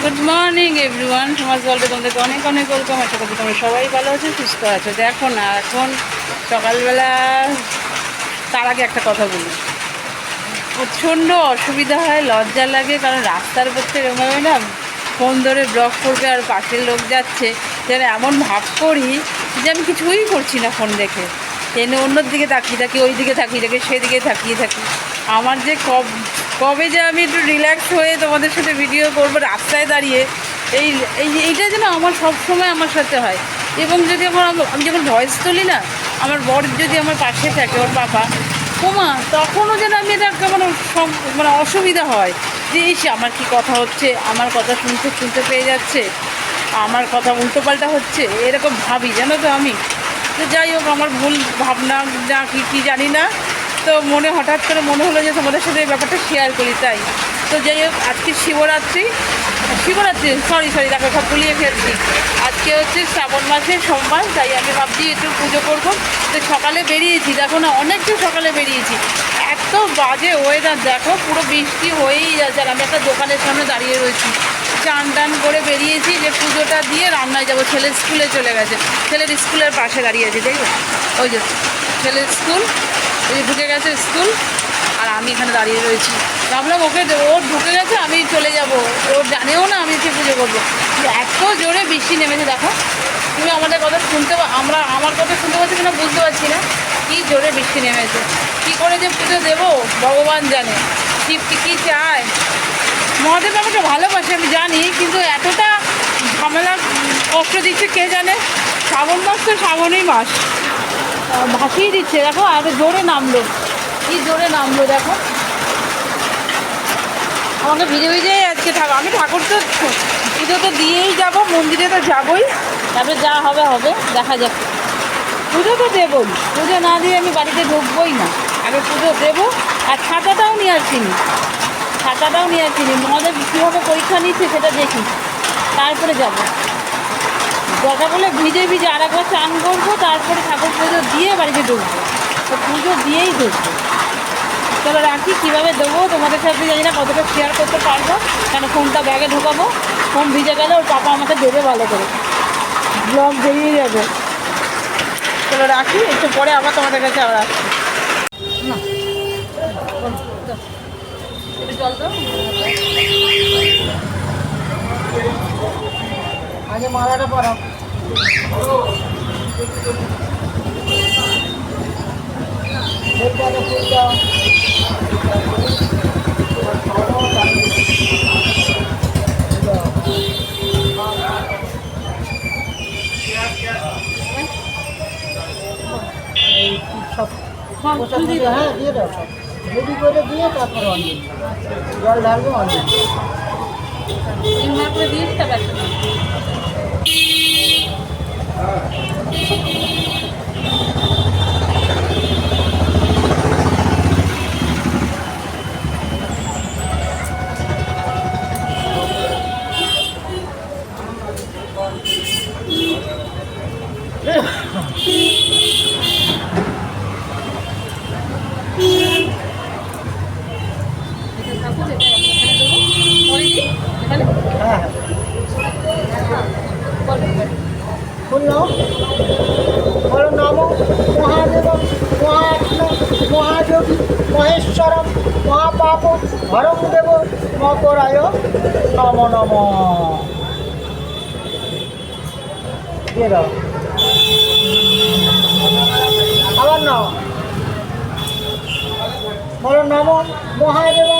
Good morning everyone সমাজ গল্পে তোমাদেরকে অনেক অনেক ওয়েলকাম আশা করি তোমরা সবাই ভালো আছো, সুস্থ আছো। দেখো না, এখন সকালবেলা, তার আগে একটা কথা বলি। প্রচণ্ড অসুবিধা হয়, লজ্জা লাগে, কারণ রাস্তার পথে এরকমভাবে না ফোন ধরে ব্লক করবে আর পাশের লোক যাচ্ছে, যেন এমন ভাব করি যে আমি কিছুই করছি না ফোন দেখে। এনে অন্যর দিকে তাকিয়ে থাকি, ওই দিকে তাকিয়ে থাকি, সেদিকে তাকিয়ে থাকি। আমার যে কব, কবে যে আমি একটু রিল্যাক্স হয়ে তোমাদের সাথে ভিডিও করব রাস্তায় দাঁড়িয়ে, এই এই, এইটা যেন আমার সব সময় আমার সাথে হয়। এবং যদি আমার, আমি যখন ভয়েস তুলি না, আমার বর যদি আমার পাশে থাকে, ওর বাবা ওমা তখনও যেন আমি এটা কেমন সম- মানে অসুবিধা হয়। যে এই সে আমার কি কথা হচ্ছে, আমার কথা শুনতে শুনতে পেয়ে যাচ্ছে, আমার কথা উল্টোপাল্টা হচ্ছে, এরকম ভাবি, জানো তো আমি। তো যাই হোক, আমার ভুল ভাবনা যা কি, কী জানি না। তো মনে, হঠাৎ করে মনে হলো যে তোমাদের সাথে এই ব্যাপারটা শেয়ার করি, তাই। তো যাই হোক, আজকে শিবরাত্রি শিবরাত্রি সরি সরি তাকে সব গুলিয়ে ফেলছি। আজকে হচ্ছে শ্রাবণ মাসের সোমবার, তাই আমি ভাবছি একটু পুজো করব। তো সকালে বেরিয়েছি, দেখো না, অনেকটা সকালে বেরিয়েছি। এত বাজে ওয়েদার দেখো, পুরো বৃষ্টি হয়েই যাচ্ছে। আর আমি একটা দোকানের সামনে দাঁড়িয়ে রয়েছি। চান টান করে বেরিয়েছি যে পুজোটা দিয়ে রান্নায় যাব। ছেলে স্কুলে চলে গেছে। ছেলের স্কুলের পাশে দাঁড়িয়ে আছি দেখো ওই যে, ছেলের স্কুল, ওই ঢুকে গেছে স্কুল। আর আমি এখানে দাঁড়িয়ে রয়েছি। ভাবলাম ওকে ও ঢুকে গেছে, আমি চলে যাব। ও জানেও না পুজো করব এত জোরে বৃষ্টি নেমেছে, দেখো। তুমি আমাদের কথা শুনতে আমরা আমার কথা শুনতে পাচ্ছি কিনা বুঝতে পারছি না। কি জোরে বৃষ্টি নেমেছে। কি করে যে পুজো দেবো, ভগবান জানে। শিব কী চায়? মহাদেব আমাকে ভালোবাসে, আমি জানি, কিন্তু এতটা ঝামেলা, কষ্ট দিচ্ছে কে জানে? শ্রাবণ মাস তো শ্রাবণই মাস। ভাসিয়ে দিচ্ছে, দেখো এত জোরে নামলো। কি জোরে নামলো, দেখো। আমাকে ভিজে ভিজেই আজকে থাকো আমি ঠাকুর তো পুজো তো দিয়েই যাব মন্দিরে তো যাবোই। তারপরে যা হবে হবে দেখা যাক। পুজো তো দেবই পুজো না দিয়ে আমি বাড়িতে ঢুকবোই না। আগে পুজো দেবো আর ছাতাটাও নিয়ে আসিনি ছাতাটাও নিয়ে আসিনি মদের কীভাবে পরীক্ষা নিচ্ছে সেটা দেখি। তারপরে যাব। দরকার করলে ভিজে ভিজে আর একবার চান করব তারপরে ঠাকুর পুজো দিয়ে বাড়িতে ঢুকবো। তো পুজো দিয়েই ঢুকবো। চলো রাখি কীভাবে দেবো তোমাদের সাথে জানি না কতটা শেয়ার করতে পারব। কেন ফোনটা ব্যাগে ঢোকাবো ফোন ভিজে গেলে ওর পাপা আমাকে দেবে ভালো করে। ব্লগ বেরিয়ে যাবে। চলো রাখি, একটু পরে আবার তোমাদের কাছে আবার আসছি। না। জল মালাটা পরাও। সব হ্যাঁ, পোশাক ফুল দিয়ে মতো, দাও। হ্যাঁ দিয়ে দাও সব রেডি করে দিয়ে তারপরে অঞ্জলি জল ঢালবে অঞ্জলি ইনভার করে দিয়েছি তারপর একটা দাও। এটা ঠাকুর, এটা এখানে দেবো। পরে দিই? এখানে? হ্যাঁ হ্যাঁ বলো। ফুল নাও বলো নম মহাদেব মহাত্ম মহাযোগী মহেশ্বরম মহাপাপ হরম দেব মকরায় নম নম। আবার নাও। বলো নম মহাদেব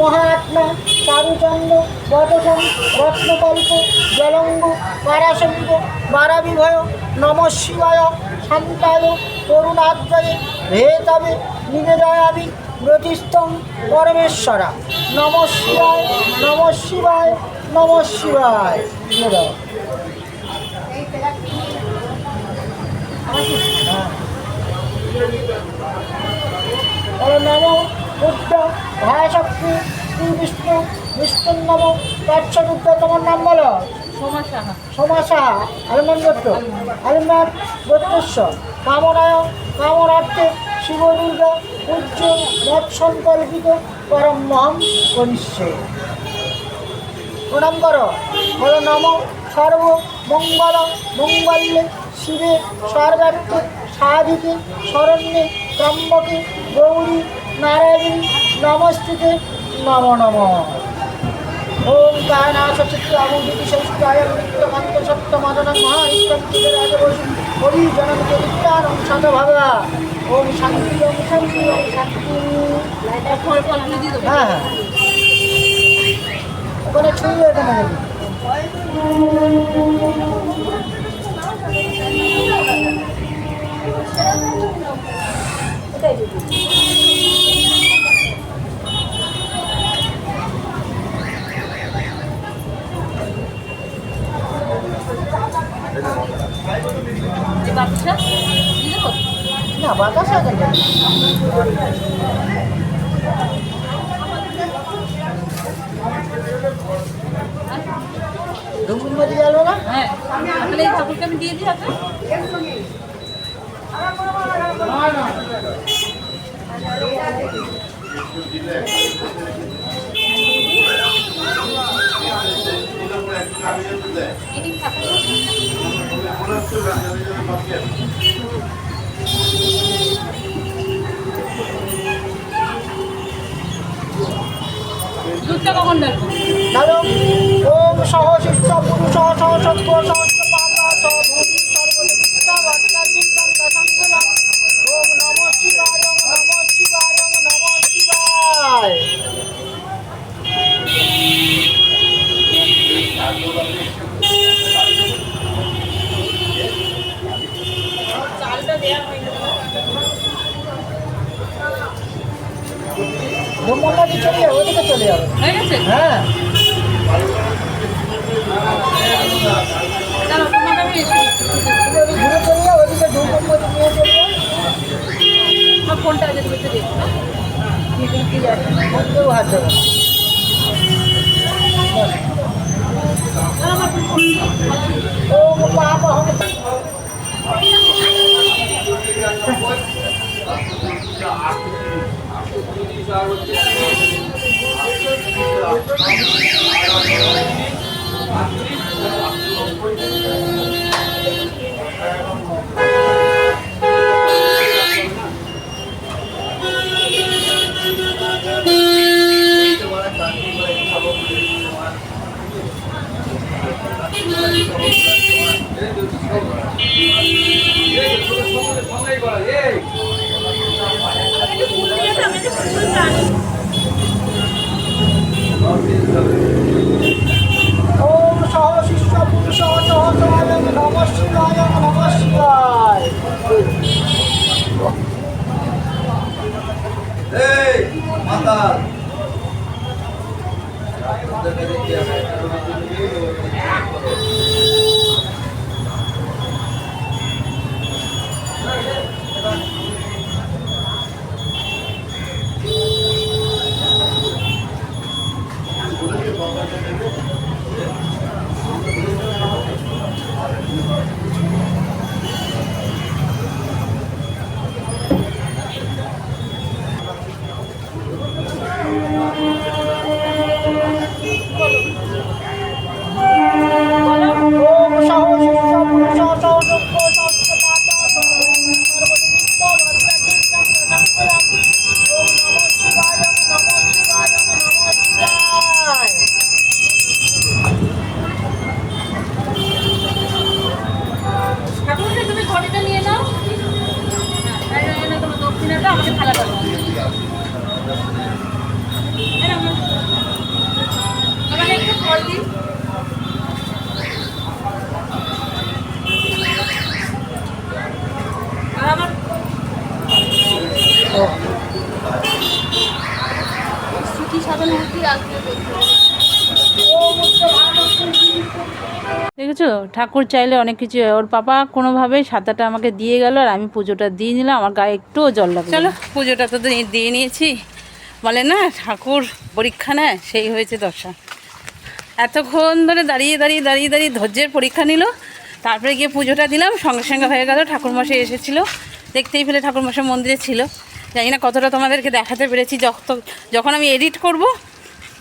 মহাত্মা, চারুচন্দ্র বটসং রত্নকল্প, জলঙ্গ, পারাশঙ্গ, বারাবিভয়, নম শিবায়, শান্তায় করুণাদ্রয়ে ভেতবে নিবেদয়ামি ব্রতিস্তং পরমেশ্বরা। নম শিবায় নম শিবায় নম শিবায়। নম বুদ্ধ ভায়াশক্তি শ্রী বিষ্ণু বিষ্ণুর নম। তৎসদুদ্ধ তোমার নাম বলো। সোমা সাহা। আলমান গোত্র আলমান গোত্রেশ্বর কামনায় কামনার্থে শিব দুর্গা পূজ্য মৎসংকল্পিত পরম মহম করিষ্যে প্রণাম করো। বল নম সর্ব মঙ্গল মঙ্গলে শিবে সর্বার্থে সাধিকে শরণ্যে ত্রম্বকে গৌরী নারায়ণী নমস্তিতে নম নম। ওম কায়নাশচিত্র আমুদিতি সংস্কায় নিত্যকান্ত সত্যমাদনং মহানিত্যং চিররাজবসু হরি জনম শতভাগা ওম শান্তি ওম শান্তি ওম শান্তি। আমি হ্যাঁ। হ্যাঁ দেবে। এই বাচ্চা দিয়ে দেবো না বাতাস না হ্যাঁ তাহলে এই ঠাকুরকে আমি দিয়ে দিই আপনার দুধটা কখন দেখো ওম সহ পুরুষ সহ সত্য সহ ভূমি সর্বদিত্তা বার্তা চিত্তং দশঙ্কুলা ওম নম শিবায় ওম নম শিবায় ওম নম শিবায় চালটা দেওয়া হয়নি ব্রহ্মনদী চলে যাবে ওদিকে চলে যাবে হয়ে গেছে হ্যাঁ দাঁড়াও তোমাকে আমি তুমি ওদিকে ঘুরে চলে যাও ওদিকে ধূপমতি নিয়ে চলে যাও আমার ফোনটা আগে তুমি একটু দেখো ঠিক আছে দেখেছ ঠাকুর চাইলে অনেক কিছু, ওর পাপা কোনোভাবেই সাঁতারটা আমাকে দিয়ে গেল আর আমি পুজোটা দিয়ে নিলাম, আমার গায়ে একটুও জল লাগল চলো, পুজোটা তো দিয়ে- নিয়েছি। বলে, না, ঠাকুর পরীক্ষা নেয়, সেই হয়েছে দশা। এতক্ষণ ধরে দাঁড়িয়ে দাঁড়িয়ে দাঁড়িয়ে দাঁড়িয়ে ধৈর্যের পরীক্ষা নিল। তারপরে গিয়ে পুজোটা দিলাম, সঙ্গে সঙ্গে হয়ে গেল, ঠাকুরমশাই এসেছিল। দেখতেই পেলে ঠাকুরমশাই মন্দিরে ছিল। জানি না কতটা তোমাদেরকে দেখাতে পেরেছি যখন আমি এডিট করব,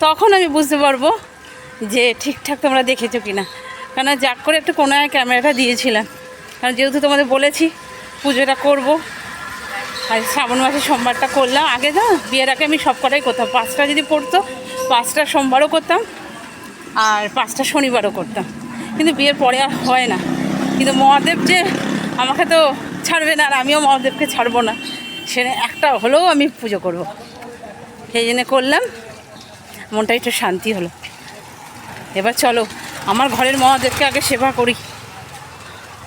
তখন আমি বুঝতে পারব যে ঠিকঠাক তোমরা দেখেছ কি না কেন যাক করে একটু কোনায় ক্যামেরাটা দিয়েছিলাম। কারণ যেহেতু তোমাদের বলেছি, পুজোটা করব। আর শ্রাবণ মাসে সোমবারটা করলাম। আগে না, বিয়ের আগে আমি সব কটাই করতাম। পাঁচটা যদি পড়তো, পাঁচটা সোমবারও করতাম আর পাঁচটা শনিবারও করতাম। কিন্তু বিয়ের পরে আর হয় না। কিন্তু মহাদেব যে আমাকে তো ছাড়বে না, আর আমিও মহাদেবকে ছাড়বো না, সে একটা হলেও আমি পুজো করব। সেই জন্য করলাম। মনটা একটু শান্তি হলো। এবার চলো আমার ঘরের মহাদেবকে আগে সেবা করি।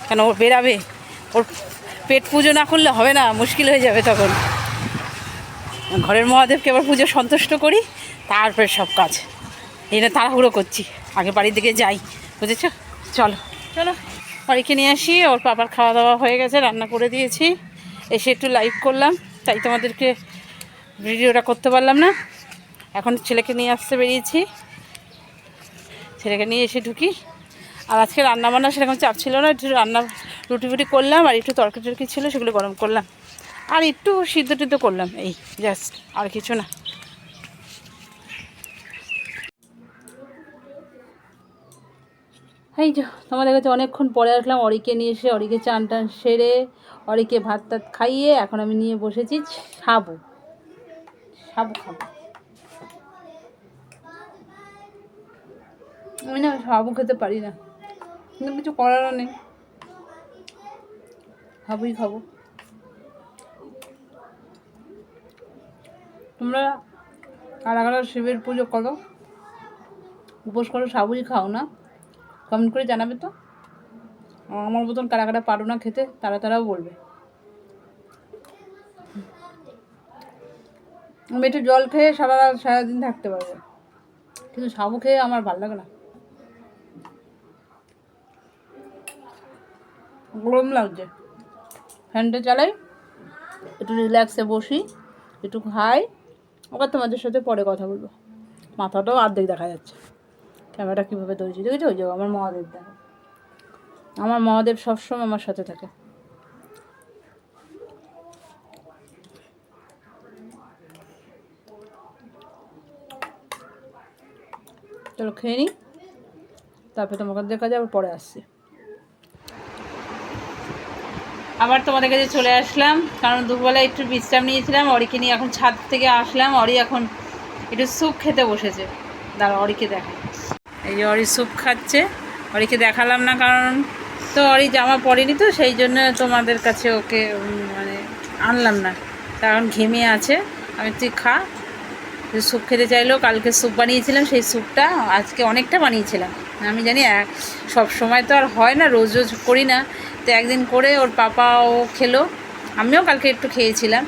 কেন ও বেরাবে? ওর পেট পুজো না করলে হবে না মুশকিল হয়ে যাবে তখন। ঘরের মহাদেবকে এবার পুজো সন্তুষ্ট করি তারপরে সব কাজ। এই না তাড়াহুড়ো করছি। আগে বাড়ির দিকে যাই বুঝেছ? চলো। চলো। বাড়িকে নিয়ে আসি ওর পাপার খাওয়া দাওয়া হয়ে গেছে রান্না করে দিয়েছি। এসে একটু লাইভ করলাম তাই তোমাদেরকে ভিডিওটা করতে পারলাম না। এখন ছেলেকে নিয়ে আসতে বেরিয়েছি। ছেলেকে নিয়ে এসে ঢুকি। আর আজকে রান্না বান্না সেরকম চাপ ছিল না, একটু রান্না রুটি ফুটি করলাম আর একটু তরকারি টরকারি ছিল, সেগুলো গরম করলাম। আর একটু সিদ্ধ টিদ্ধ করলাম, এই জাস্ট, আর কিছু না। এই যে, তোমাদের কাছে অনেকক্ষণ পরে আসলাম, অরিকে নিয়ে এসে, অরিকে চান টান সেরে, অরিকে ভাত টাত খাইয়ে, এখন আমি নিয়ে বসেছি সাবু। সাবু খাব। আমি না সাবু খেতে পারি না। কিন্তু কিছু করারও নেই। সাবুই খাব। তোমরা কারা কারা শিবের পুজো করো। উপোস করো, সাবুই খাও না। কমেন্ট করে জানাবে তো। আমার মতন কারা কারা পারো না খেতে, তারা তারাও বলবে। আমি একটু জল খেয়ে সারা সারাদিন থাকতে পারব। কিন্তু সাবু খেয়ে আমার ভালো লাগে না। গরম লাগছে। ফ্যানটা চালাই, একটু রিল্যাক্সে বসি, একটু খাই। আবার তোমাদের সাথে পরে কথা বলব। মাথাটাও অর্ধেক দেখা যাচ্ছে। ক্যামেরাটা কীভাবে ধরেছি? দেখেছ? ওই যে আমার মহাদেব দেখো। আমার মহাদেব সবসময় আমার সাথে থাকে। চলো খেয়ে নিই তারপরে তোমাকে দেখা যাবে, পরে আসছি। আবার তোমাদের কাছে চলে আসলাম, কারণ দুপুরবেলা একটু বিশ্রাম নিয়েছিলাম, অরিকে নিয়ে এখন ছাদ থেকে আসলাম, অরি এখন একটু স্যুপ খেতে বসেছে। দাঁড়া অরিকে দেখা এই যে অরি স্যুপ খাচ্ছে, অরিকে দেখালাম না কারণ তো অরি জামা পরেনি তো, সেই জন্য তোমাদের কাছে ওকে মানে আনলাম না। কারণ ঘেমে আছে, আমি তুই খা। স্যুপ খেতে চাইলো কালকে স্যুপ বানিয়েছিলাম, সেই স্যুপটা আজকে অনেকটা বানিয়েছিলাম। আমি জানি এক সব সময় তো আর হয় না, রোজ রোজ করি না। তো একদিন করে ওর পাপাও খেলো। আমিও কালকে একটু খেয়েছিলাম।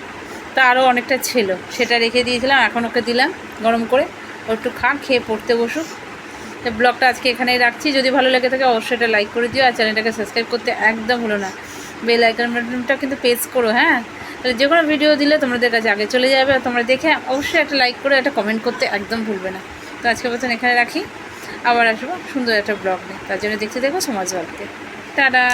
তা আরও অনেকটা ছিল। সেটা রেখে দিয়েছিলাম, এখন ওকে দিলাম গরম করে। ও একটু খা খেয়ে পড়তে বসুক। তো ব্লগটা আজকে এখানেই রাখছি। যদি ভালো লেগে থাকে অবশ্যই এটা লাইক করে দিও আর চ্যানেলটাকে সাবস্ক্রাইব করতে একদম হলো না। বেল আইকন বাটনটা কিন্তু পেজ করো হ্যাঁ? তাহলে যে কোনো ভিডিও দিলে তোমাদের কাছে আগে চলে যাবে আর তোমরা দেখে অবশ্যই একটা লাইক করে একটা কমেন্ট করতে একদম ভুলবে না। তো আজকে মতন এখানে রাখি। আবার আসব সুন্দর একটা ব্লগ নিয়ে। তার জন্য দেখতে দেখো সমাজ টাটা